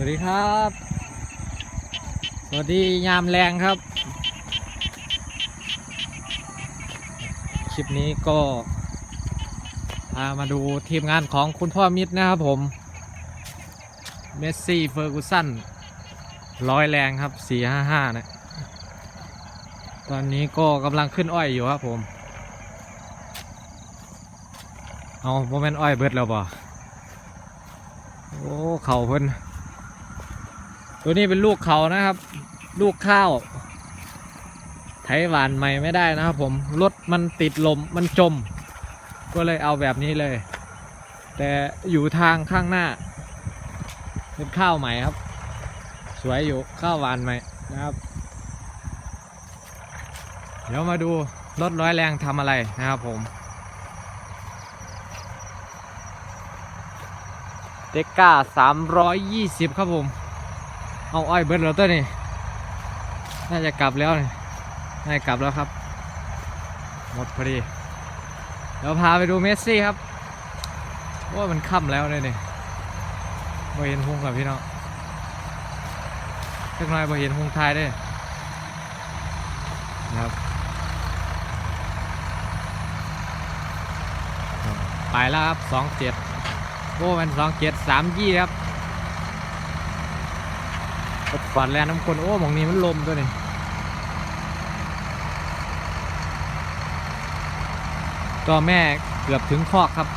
วัสดีครับ สวัสดียามแรงครับ คลิปนี้ก็พามาดูทีมงานของคุณพ่อมิตรนะครับผม เมสซี่เฟอร์กูสันร้อยแรงครับ 455 นะ ตอนนี้ก็กำลังขึ้นอ้อยอยู่ครับผม เอาโมเมนต์อ้อยเบิดแล้วบ่โอ้ เข่าเพิ่น ตัวนี้เป็นลูกเขานะครับ ลูกข้าว ไถหวานใหม่ไม่ได้นะครับผมรถมันติดลมมันจม ก็เลยเอาแบบนี้เลย แต่อยู่ทางข้างหน้า เป็นข้าวใหม่ครับ สวยอยู่ข้าวหวานใหม่นะครับ เดี๋ยวมาดูรถร้อยแรงทำอะไรนะครับผมเด็กก้า320 ครับผม เอาอ้อยเบิร์ดแล้วตัวนี่ น่าจะกลับแล้วนี่น่าจะกลับแล้วครับ หมดพอดี เดี๋ยวพาไปดูเมสซี่ครับว่ามันค่ำแล้วเลยนี่บ่เห็นพุงกับพี่น้องเล็กน้อยบ่เห็นพุงทายด้วยนะครับไปแล้วครับสองเจ็ดโอ้มันสองเจ็ดสามยี่ครับ กดฝันแล้วน้ำคน โอ้หมองนี้มันลมตัวนี้ตัวแม่เกือบถึงคอกครับ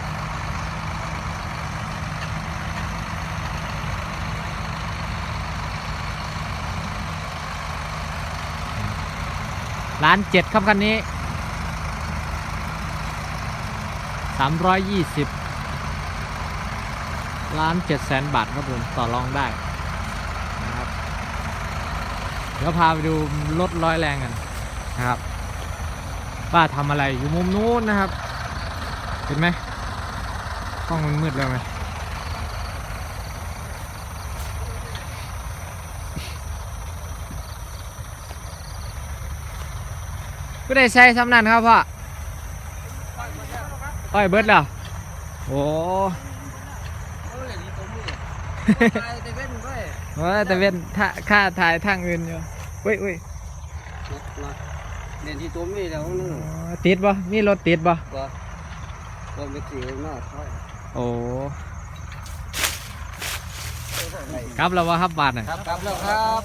ล้านเจ็ดครับคันนี้สามร้อยยี่สิบล้านเจ็ดแสนบาทครับผม ต่อรองได้นะครับ เดี๋ ยวพาไปดูรถร้อยแรงกันนะครับป้าทำอะไรอยู่มุมนู้นนะครับ เห็นไหมห้องมันมืดแล้วไหมก็ได้ใช้สำนันครับพ่ออ้อยเบิดแล้วโอ้ว่าแต่เป็นท่าค่าถ่ายทางอื่นอยู่ เว้ยเว้ยเด่นที่ตัวมีแล้วนึงอ๋อติดบ่มีรถติดบ่ก็ก็ไปขี่หน้าถอยโอ้กลับแล้ววะครับบาทน่ะครับครับแล้วครับ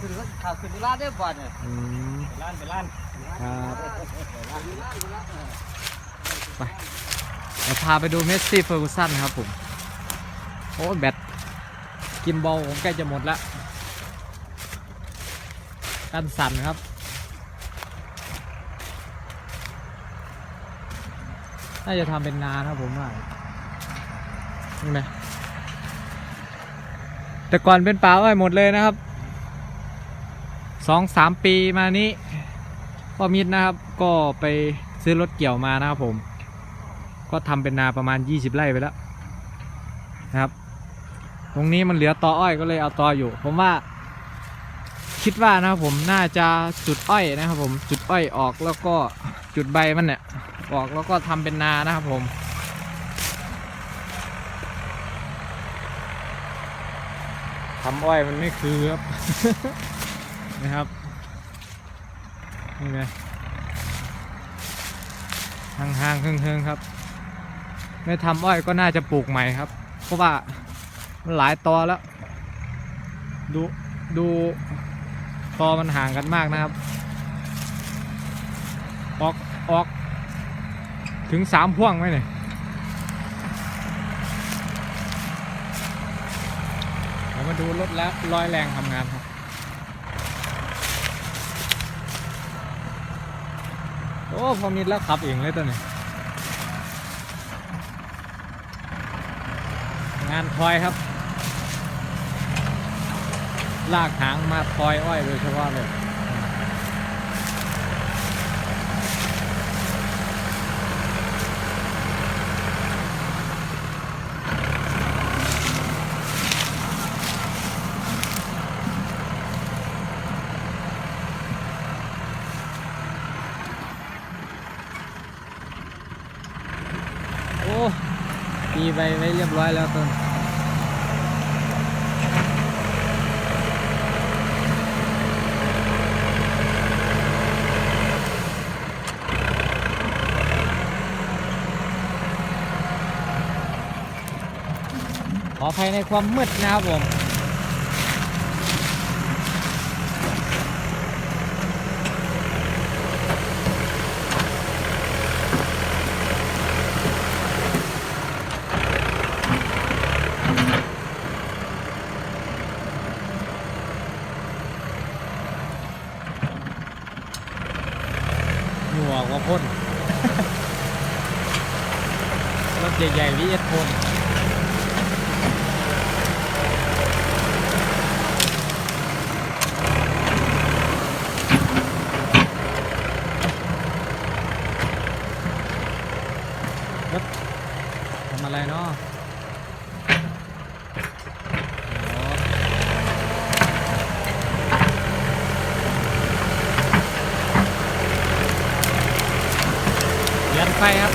ขึ้นรถขับขึ้นร้านได้บ่เนี่ยอืมร้านไปร้านครับไปเดี๋ยวพาไปดูเมสซี่เฟอร์กูสันครับผมโอ้แบตกินบอลผมใกล้จะหมดแล้ว กันสั่นครับ น่าจะทำเป็นนานะครับผมว่านี่ไหมแต่ก่อนเป็นป่าอ้อยหมดเลยนะครับสองสามปีมานี้พ่อมิตรนะครับ ก็ไปซื้อรถเกี่ยวมานะครับผม ก็ทำเป็นนาประมาณ 20 ไร่ไปแล้วนะครับ ตรงนี้มันเหลือตออ้อยก็เลยเอาตออยู่ ผมว่า คิดว่านะครับผมน่าจะจุดอ้อยนะครับผมจุดอ้อยออกแล้วก็จุดใบมันเนี่ยออกแล้วก็ทำเป็นนานะครับผมทำอ้อยมันไม่คือครับนะครับนี่ไงห่างๆเฮิงๆครับ ไม่ทำอ้อยก็น่าจะปลูกใหม่ครับ เพราะว่ามันหลายตอแล้ว ดูดู ตอมันห่างกันมากนะครับ ออกออกถึงสามพ่วงไหมเนี่ยเดี๋ยวมาดูรถแล้วร้อยแรงทำงานครับโอ้พอมิดแล้วขับเองเลยตัวนี้งานทอยครับ ลากหางมาทอยอ้อยโดยเฉพาะเลยโอ้ตีไปไว้เรียบร้อยแล้วต้น ออภัยในความมืดนะครับผมหนัวกว่าพ่นรถใหญ่ๆวิเอสพ่น รถทำอะไรเนาะยันไฟครับ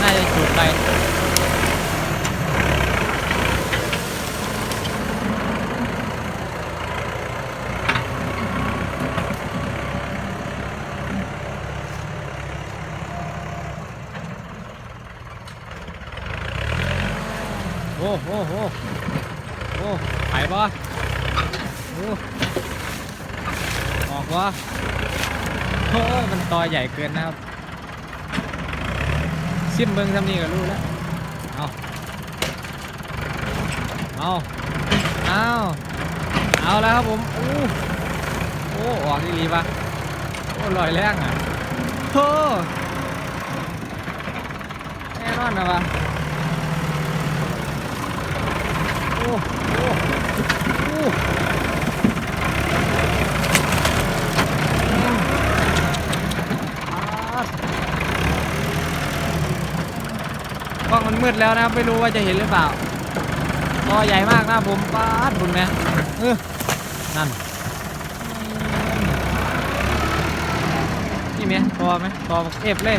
น่าจะจุดไปโอ้โหโอ้โอ้ไปบ่โออกวะโอ้ยมันตอใหญ่เกินนะครับ ซิมเบิงทำนี่ก็รู้แล้ว เอาเอาเอาเอาแล้วครับผมโอ้โอ้ออกดีดีปะโอ้ลอยแรงอะโอ้แน่นอนนะปะโอ้โอ้ กล้องมันมืดแล้วนะไม่รู้ว่าจะเห็นหรือเปล่าตัวใหญ่มากนะผมป้าดบุญไหมเออนั่นนี่ไหมตัวไหมตัวเอฟเลย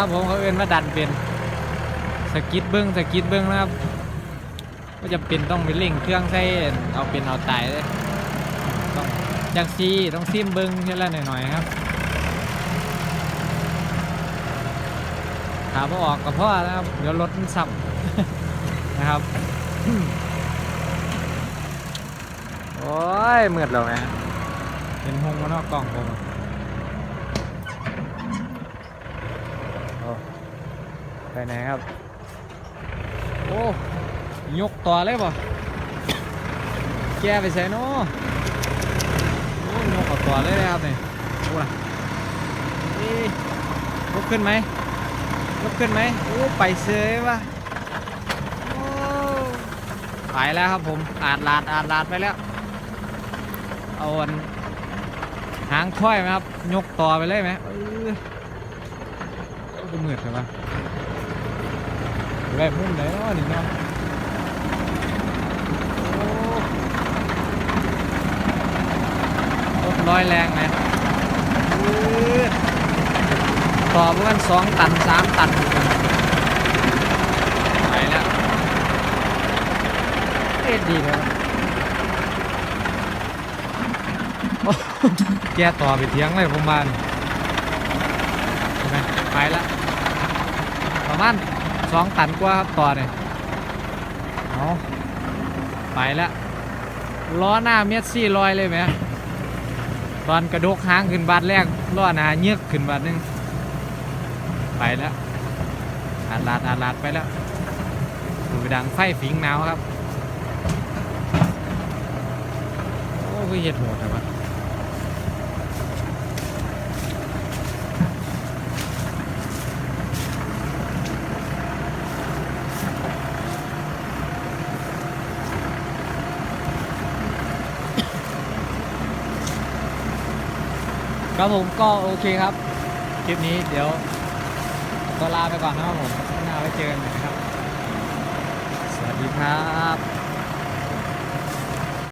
นะครับผมเขาเอื้นว่าดันเป็นสกิดเบิ้งสกิดเบิ้งนะครับก็จะเป็นต้องไปเร่งเครื่องใส่เอาเป็นเอาตายเลยต้องจังซีต้องซิมเบิ้งแค่ละหน่อยๆครับขาบ่ออกกับพ่อนะครับเดี๋ยวรถมันสับนะครับโอ้ยเมือดแล้วไงเห็นหงมานอกกล่องผมโอ้ ไปไหนครับ โอ้ยกต่อเลยป่ะแกไปใส่เนาะโอ้ยกต่อเลยนะครับนี่โอ้ล่ะเอ๊ะยกขึ้นไหมยกขึ้นไหมโอ้ไปเสยว่ะโอ้ไปแล้วครับผมอาดลาดอาดลาดไปแล้วเอาอันหางถ้อยไหมครับ ยกต่อไปเลยไหมเออก็มืดใช่ปะ แบบมุมไหนเนาะนี่เนาะรถร้อยแรงนะอื้อต่อประมาณสองตันสามตันไปแล้วเอ็ดดีเลยโอ้แกต่อไปเทียงเลยผมบ้านเห็นไหมไปแล้วประมาณ สองตันกว่าครับต่อเนี่ยเอาไปแล้วล้อหน้าเมสซี่ลอยเลยไหมตอนกระดกหางขึ้นบาทแรกล้อหน้าเยือกขึ้นบาทนึงไปแล้วอาดลาดอาดลาดไปแล้วดูดังไฟฝิงหนาวครับ โอ้คือเห็ดโหดแต่ว่า ครับผมก็โอเคครับ คลิปนี้เดี๋ยวก็ลาไปก่อนนะครับผมข้างหน้าไว้เจอกันใหม่ครับ สวัสดีครับ